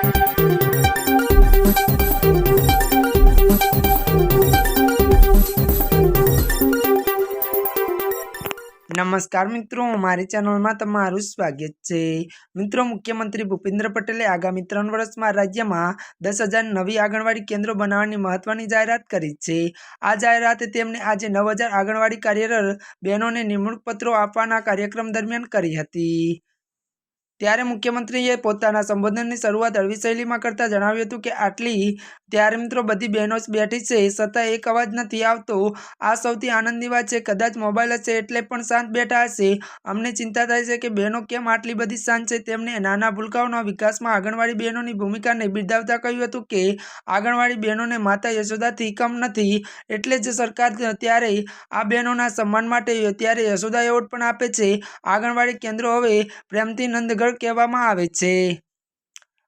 નમસ્કાર મિત્રો, મારી ચેનલમાં તમારું સ્વાગત છે. મિત્રો, મુખ્યમંત્રી ભૂપેન્દ્ર પટેલે આગામી ત્રણ વર્ષમાં રાજ્યમાં દસ હજાર નવી આંગણવાડી કેન્દ્રો બનાવવાની મહત્વની જાહેરાત કરી છે. આ જાહેરાત તેમણે આજે નવ હજાર આંગણવાડી કાર્યરત બહેનોને નિમણૂક પત્રો આપવાના કાર્યક્રમ દરમિયાન કરી હતી. ત્યારે મુખ્યમંત્રીએ પોતાના સંબોધનની શરૂઆત હળવી શૈલીમાં કરતા જણાવ્યું હતું કે આટલી ત્યારે મિત્રો બધી બહેનો બેઠી છે. છતાં એક અવાજ નથી આવતો. આ સૌથી આનંદની વાત છે. કદાચ મોબાઈલ હશે એટલે પણ શાંત બેઠા હશે. અમને ચિંતા થાય છે કે બહેનો કેમ આટલી બધી શાંત છે? તેમણે નાના ભૂલકાઓના વિકાસમાં આંગણવાડી બહેનોની ભૂમિકાને બિરદાવતા કહ્યું હતું કે, આંગણવાડી બહેનોને માતા યશોદાથી કમ નથી. એટલે જ સરકાર ત્યારે આ બહેનોના સન્માન માટે ત્યારે યશોદા એવોર્ડ પણ આપે છે. આંગણવાડી કેન્દ્રો હવે પ્રેમથી નંદગઢ કહેવામાં આવે છે.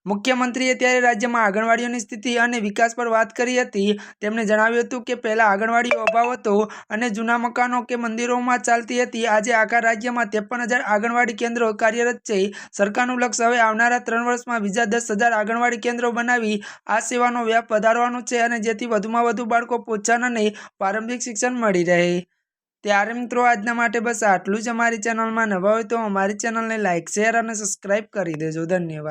મુખ્યમંત્રીએ ત્યારે રાજ્યમાં આંગણવાડીઓની સ્થિતિ અને વિકાસ પર વાત કરી હતી. તેમણે જણાવ્યું હતું કે પહેલાં આંગણવાડીઓ અભાવ હતો અને જૂના મકાનો કે મંદિરોમાં ચાલતી હતી. આજે આખા રાજ્યમાં ત્રેપન હજાર આંગણવાડી કેન્દ્રો કાર્યરત છે. સરકારનું લક્ષ્ય હવે આવનારા ત્રણ વર્ષમાં બીજા દસ હજાર આંગણવાડી કેન્દ્રો બનાવી આ સેવાનો વ્યાપ વધારવાનો છે અને જેથી વધુમાં વધુ બાળકો પ્રોત્સાહન અને પ્રારંભિક શિક્ષણ મળી રહે. ત્યારે મિત્રો આજના માટે બસ આટલું જ અમારી ચેનલમાં નવા હોય તો અમારી ચેનલને લાઇક શેર અને સબસ્ક્રાઈબ કરી દેજો. ધન્યવાદ.